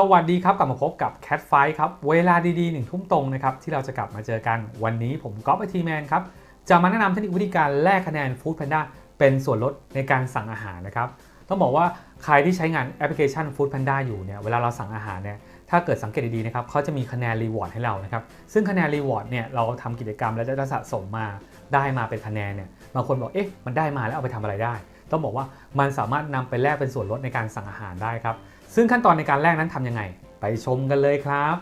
สวัสดีครับ กลับมาพบกับ Cat Fight ครับ เวลาดีๆหนึ่งทุ่มตรงนะครับ ที่เราจะกลับมาเจอกันวันนี้ผมก๊อฟไอทีแมนครับ จะมาแนะนำเทคนิควิธีการแลกคะแนน Food Panda เป็นส่วนลดในการสั่งอาหารนะครับ ต้องบอกว่าใครที่ใช้งานแอปพลิเคชัน Food Panda อยู่เนี่ยเวลาเราสั่งอาหารเนี่ยถ้าเกิดสังเกตดีๆนะครับเขาจะมีคะแนนรีวอร์ดให้เรานะครับซึ่งคะแนนรีวอร์ดเนี่ยเราทำกิจกรรมแล้วจะสะสมมาได้มาเป็นคะแนนเนี่ยบางคนบอกเอ๊ะมันได้มาแล้วเอาไปทำอะไรได้ ต้องบอกว่ามันสามารถนำไปแลกเป็นส่วนลดในการสั่งอาหารได้ครับ ซึ่งขั้นตอนในการแลกนั้นทำยังไง ไปชมกันเลยครับ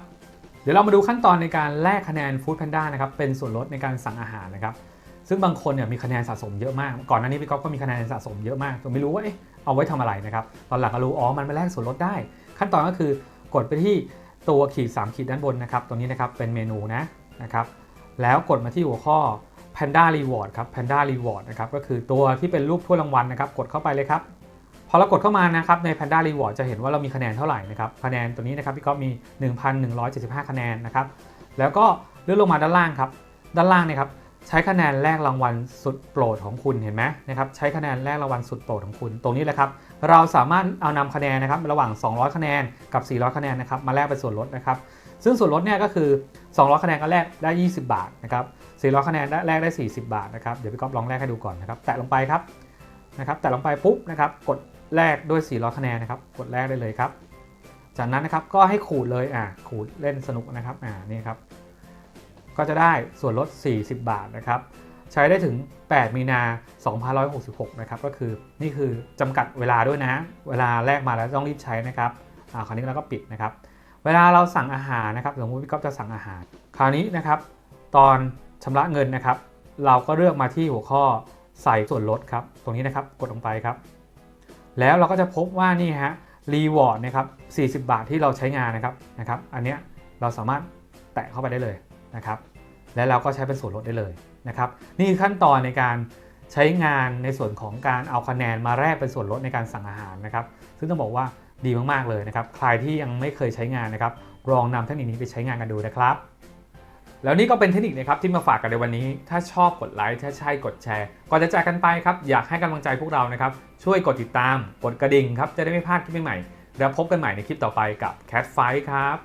เดี๋ยวเรามาดูขั้นตอนในการแลกคะแนน Food Panda นะครับเป็นส่วนลดในการสั่งอาหารนะครับซึ่งบางคนเนี่ยมีคะแนนสะสมเยอะมาก ก่อนหน้านี้พี่ก๊อฟก็มีคะแนนสะสมเยอะมากจนไม่รู้ว่าเอ๊ะเอาไว้ทำอะไรนะครับตอนหลังก็รู้อ๋อมันไปแลกส่วนลดได้ ขั้นตอนก็คือกดไปที่ตัวขีด3ขีดด้านบนนะครับตรงนี้นะครับเป็นเมนูนะนะครับแล้วกดมาที่หัวข้อ Panda Reward ครับ Panda Reward นะครับก็คือตัวที่เป็นรูปถ้วยรางวัลนะครับกดเข้าไปเลยครับ พอเรากดเข้ามานะครับใน Panda Reward จะเห็นว่าเรามีคะแนนเท่าไหร่นะครับคะแนนตัวนี้นะครับพี่ก๊อฟมี 1,175 คะแนนนะครับแล้วก็เลื่อนลงมาด้านล่างครับด้านล่างเนยครับ ใช้คะแนนแลกรางวัลสุดโปรดของคุณเห็นไหมนะครับใช้คะแนนแลกรางวัลสุดโปรดของคุณ ตรงนี้แหละครับ เราสามารถเอานำคะแนนนะครับระหว่าง 200 คะแนนกับ 400 คะแนนนะครับมาแลกเป็นส่วนลดนะครับซึ่งส่วนลดเนี่ยก็คือ 200 คะแนนก็แลกได้ 20 บาทนะครับ400 คะแนนแลกได้ 40 บาทนะครับเดี๋ยวพี่ก๊อฟลองแลกให้ดูก่อนนะครับแตะลงไปครับนะครับแตะลงไปปุ๊บนะครับกดแลกด้วย 400 คะแนนนะครับกดแลกได้เลยครับ จากนั้นนะครับก็ให้ขูดเลยอ่าขูดเล่นสนุกนะครับอ่านี่ครับ ก็จะได้ส่วนลด 40 บาทนะครับ ใช้ได้ถึง 8 มีนา 2566 นะครับ ก็คือนี่คือจำกัดเวลาด้วยนะ เวลาแรกมาแล้วต้องรีบใช้นะครับอ่าคราวนี้เราก็ปิดนะครับ เวลาเราสั่งอาหารนะครับสมมติพี่ก๊อฟจะสั่งอาหาร คราวนี้นะครับ ตอนชำระเงินนะครับ เราก็เลือกมาที่หัวข้อใส่ส่วนลดครับ ตรงนี้นะครับ กดลงไปครับ แล้วเราก็จะพบว่านี่ฮะรีวอร์ดนะครับ 40 บาทที่เราใช้งานนะครับนะครับ อันเนี้ยเราสามารถแตะเข้าไปได้เลย นะครับและเราก็ใช้เป็นส่วนลดได้เลยนะครับนี่คือขั้นตอนในการใช้งานในส่วนของการเอาคะแนนมาแลกเป็นส่วนลดในการสั่งอาหารนะครับซึ่งต้องบอกว่าดีมากๆเลยนะครับใครที่ยังไม่เคยใช้งานนะครับลองนำเทคนิคนี้ไปใช้งานกันดูนะครับแล้วนี่ก็เป็นเทคนิคนะครับที่มาฝากกันในวันนี้ ถ้าชอบกดไลค์ ถ้าใช่กดแชร์ ก่อนจะจากกันไปครับ อยากให้กำลังใจพวกเรานะครับ ช่วยกดติดตาม กดกระดิ่งครับ จะได้ไม่พลาดคลิปใหม่ๆ แล้วพบกันใหม่ในคลิปต่อไปกับ Cat Fight ครับ